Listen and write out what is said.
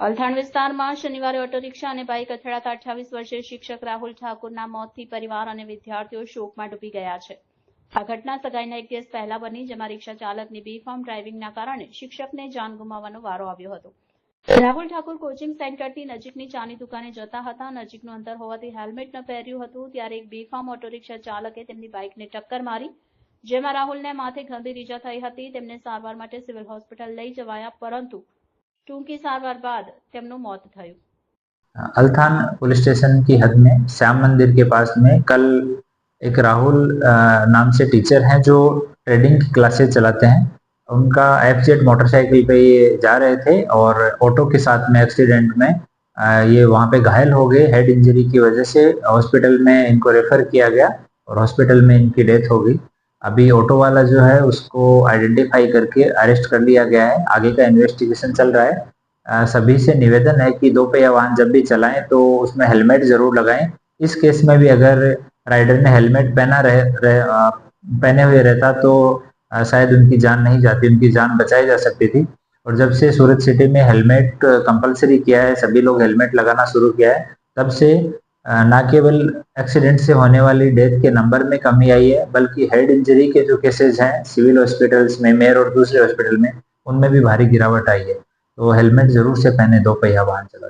અલથાણ વિસ્તારમાં શનિવારે auto rickshaw અને બાઇક અથડાતા અઠ્યાવીસ વર્ષીય શિક્ષક રાહુલ ઠાકુરના મોતથી પરિવાર અને વિદ્યાર્થીઓ શોકમાં ડૂબી ગયા છે. આ ઘટના સગાઈના એક દિવસ પહેલા બની, જેમાં રિક્ષા ચાલકની બેફામ ડ્રાઇવિંગના કારણે શિક્ષકને જાન ગુમાવવાનો વારો આવ્યો હતો. રાહુલ ઠાકુર કોચિંગ સેન્ટરથી નજીકની ચાની દુકાને જતા હતા. નજીકનું અંતર હોવાથી હેલ્મેટ ન પહેર્યું હતું, ત્યારે એક બેફામ ઓટો રિક્ષા ચાલકે તેમની બાઇકને ટક્કર મારી, જેમાં રાહુલને માથે ગંભીર ઈજા થઈ હતી. તેમને સારવાર માટે સિવિલ હોસ્પિટલ લઈ જવાયા, પરંતુ ટૂંકી સારવાર બાદ તેમનું મોત થયું अल्थान पुलिस स्टेशन की हद में श्याम मंदिर के पास में कल एक राहुल अ, नाम से टीचर हैं जो ट्रेडिंग की क्लासेस चलाते हैं उनका एफ जेड मोटरसाइकिल पे ये जा रहे थे और ऑटो के साथ में एक्सीडेंट में अ, ये वहाँ पे घायल हो गए हेड इंजरी की वजह से हॉस्पिटल में इनको रेफर किया गया और हॉस्पिटल में इनकी डेथ हो गई अभी ऑटो वाला जो है उसको आइडेंटिफाई करके अरेस्ट कर लिया गया है। आगे का इन्वेस्टिगेशन चल रहा है। अ, सभी से निवेदन है कि दो पहिया वाहन जब भी चलाएँ तो उसमें हेलमेट ज़रूर लगाएँ। इस केस में भी अगर राइडर ने हेलमेट पहना रह, रह पहने हुए रहता तो शायद उनकी जान नहीं जाती उनकी जान बचाई जा सकती थी। और जब से सूरत सिटी में हेलमेट कंपलसरी किया है सभी लोग हेलमेट लगाना शुरू किया है तब से ना केवल एक्सीडेंट से होने वाली डेथ के नंबर में कमी आई है, बल्कि हेड इंजरी के जो केसेज हैं सिविल हॉस्पिटल्स में मेयर और दूसरे हॉस्पिटल में, उनमें भी भारी गिरावट आई है। तो हेलमेट ज़रूर से पहने, दो पहिया वाहन चला